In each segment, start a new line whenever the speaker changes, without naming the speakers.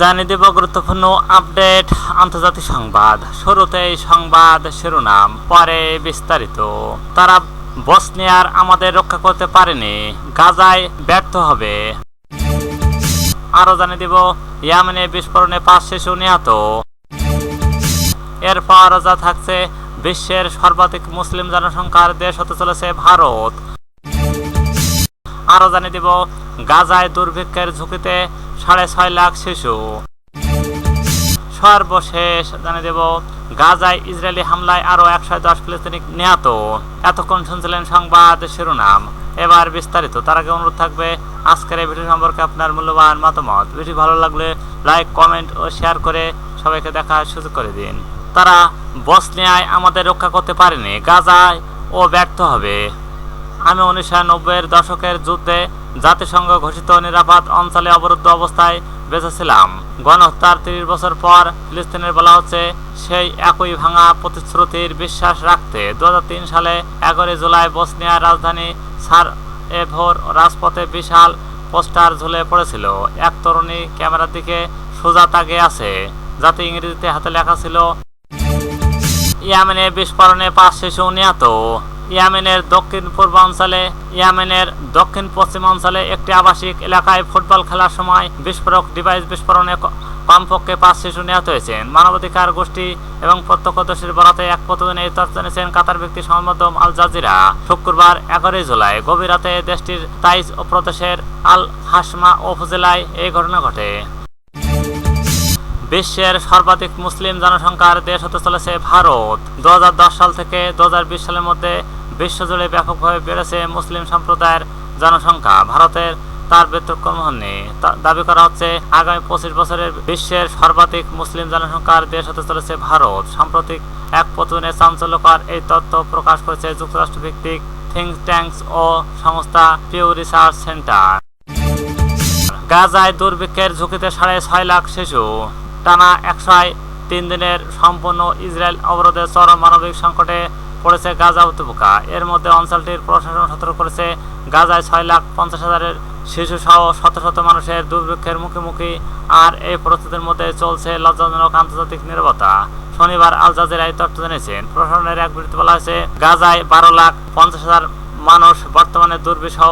জানিয়ে দেব গুরুত্বপূর্ণ আপডেট আন্তর্জাতিক সংবাদ। শুরুতেই সংবাদ শিরোনাম, পরে বিস্তারিত। তারা বসনিয়ার আমাদের রক্ষা করতে পারেনি, গাজায় ব্যর্থ হবে। আরও জানিয়ে দেব, ইয়ামেনে বিস্ফোরণে পাঁচ শিশু নিহত। এরপর যা থাকছে, বিশ্বের সর্বাধিক মুসলিম জনসংখ্যার দেশ হতে চলেছে ভারত। আরও জানিয়ে দিব গাজায় দুর্ভিক্ষের ঝুঁকিতে সাড়ে ছয় লাখ শিশু। সর্বশেষ জানিয়ে দেব, গাজায় ইসরায়েলি হামলায় আরও একশো দশ ফিলিস্তিনি নিহত। এতক্ষণ শুনছিলেন সংবাদ শিরোনাম। এবার বিস্তারিত। তার আগে অনুরোধ থাকবে, আজকের এই ভিডিও সম্পর্কে আপনার মূল্যবান মতামত। ভিডিও ভালো লাগলে লাইক, কমেন্ট ও শেয়ার করে সবাইকে দেখার সুযোগ করে দিন। তারা বসনিয়ায় আমাদের রক্ষা করতে পারেনি। গাজায় ও ব্যর্থ হবে। আমি উনিশশো নব্বইয়ের দশকের যুদ্ধে জাতিসংঘ ঘোষিত নিরাপদ অঞ্চলে অবরুদ্ধ অবস্থায় বেঁচেছিলাম। গণহত্যার তিরিশ বছর পর ফিলিস্তিনের বলা হচ্ছে, সেই একই ভাঙা প্রতিশ্রুতির বিশ্বাস রাখতে দু সালে এগারোই জুলাই বসনিয়ার রাজধানী সার এভোর রাজপথে বিশাল পোস্টার ঝুলে পড়েছিল। এক তরুণী ক্যামেরার দিকে সোজা তাকিয়ে আছে, যাতে ইংরেজিতে হাতে লেখা ছিল ইয়ামেনে বিস্ফোরণে পাঁচ শিশু নিহত। ইয়ামেনের দক্ষিণ পূর্বাঞ্চলে, ইয়ামেনের দক্ষিণ পশ্চিমাঞ্চলে একটি আবাসিক এলাকায় ফুটবল খেলার সময় বিস্ফোরক ডিভাইস বিস্ফোরণে কমপক্ষে পাঁচ শিশু নিহত হয়েছেন। মানবাধিকার গোষ্ঠী এবং প্রত্যক্ষদর্শীর বরাতে এক প্রতিদিনে এই তথ্য জানিয়েছেন কাতার ব্যক্তি সংবাদম আল জাজিরা। শুক্রবার এগারোই জুলাই গভীর রাতে দেশটির তাইজ ও প্রদেশের আল হাসমা উপজেলায় এই ঘটনা ঘটে। বিশ্বের সর্বাধিক মুসলিম জনসংখ্যার দেশ হতে চলেছে ভারত। দু হাজার দশ সাল থেকে দুহাজার বিশ সালের মধ্যে বিশ্বজুড়ে ব্যাপকভাবে বেড়েছে মুসলিম সম্প্রদায়ের জনসংখ্যা। ভারতের তার ব্যতিক্রম হননি। দাবি করা হচ্ছে, আগামী পঁচিশ বছরের বিশ্বের সর্বাধিক মুসলিম জনসংখ্যার দেশ হতে চলেছে ভারত। সাম্প্রতিক এক প্রতিদিনে চাঞ্চল্যকর এই তথ্য প্রকাশ করেছে যুক্তরাষ্ট্র ভিত্তিক থিঙ্ক ট্যাঙ্কস ও সংস্থা পিউ রিসার্চ সেন্টার। গাজায় দুর্ভিক্ষের ঝুঁকিতে সাড়ে ছয় লাখ শিশু। টানা একশো তিন দিনের সম্পূর্ণ ইসরায়েল অবরোধে চরম মানবিক সংকটে পড়েছে গাজা উপত্যকা এর মধ্যে অঞ্চলটির প্রশাসন সতর্ক করেছে, গাজায় ছয় লাখ পঞ্চাশ হাজারের শিশু সহ শত শত মানুষের দুর্ভিক্ষের মুখোমুখি, আর এই পরিস্থিতির মধ্যে চলছে লজ্জাজনক আন্তর্জাতিক নিরাপত্তা। শনিবার আল জাজিরা এই তথ্য জানিয়েছেন, প্রশাসনের এক বিবৃতি বলা হয়েছে, গাজায় বারো লাখ পঞ্চাশ হাজার মানুষ বর্তমানে দুর্বিষহ,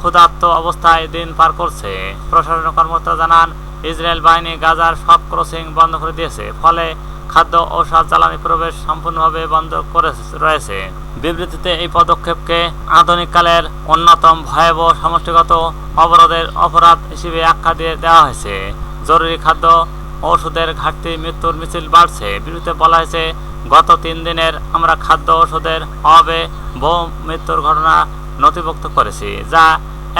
ক্ষুধার্ত অবস্থায় দিন পার করছে। প্রশাসনের কর্মকর্তা জানান, ইসরায়েল বাহিনী গাজার সব ক্রসিং বন্ধ করে দিয়েছে, ফলে খাদ্য ঔষধ জ্বালানি প্রবেশ সম্পূর্ণভাবে বন্ধ করে রয়েছে। বিবৃতিতে এই পদক্ষেপকে আধুনিককালের অন্যতম ভয়াবহ সমষ্টিগত অবরোধের অপরাধ হিসেবে আখ্যা দিয়ে দেওয়া হয়েছে। জরুরি খাদ্য ওষুধের ঘাটতি মৃত্যুর মিছিল বাড়ছে। বিরুদ্ধে বলা হয়েছে, গত তিন দিনের আমরা খাদ্য ওষুধের অভাবে বহু মৃত্যুর ঘটনা নথিভুক্ত করেছি, যা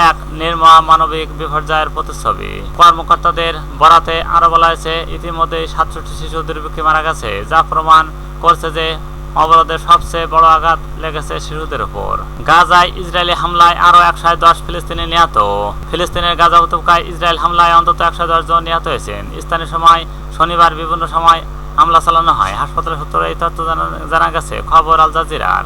এক নির্মম মানবিক বিপর্যয়ের প্রতিচ্ছবি। কর্মকর্তাদের বরাতে আরও বলা হয়েছে ইতিমধ্যে সাতষট্টি শিশু দুর্ভিক্ষে মারা গেছে, যা প্রমাণ করছে যে অবরোধের সবচেয়ে বড় আঘাত লেগেছে শিশুদের উপর। গাজায় ইসরায়েলি হামলায় আরও একশো দশ ফিলিস্তিনি নিহত। ফিলিস্তিনের গাজা উপত্যকায় ইসরায়েল হামলায় অন্তত একশো দশ জন নিহত হয়েছেন। স্থানীয় সময় শনিবার বিভিন্ন সময় হামলা চালানো হয়। হাসপাতাল সূত্রে এই তথ্য জানা গেছে, খবর আল জাজিরার।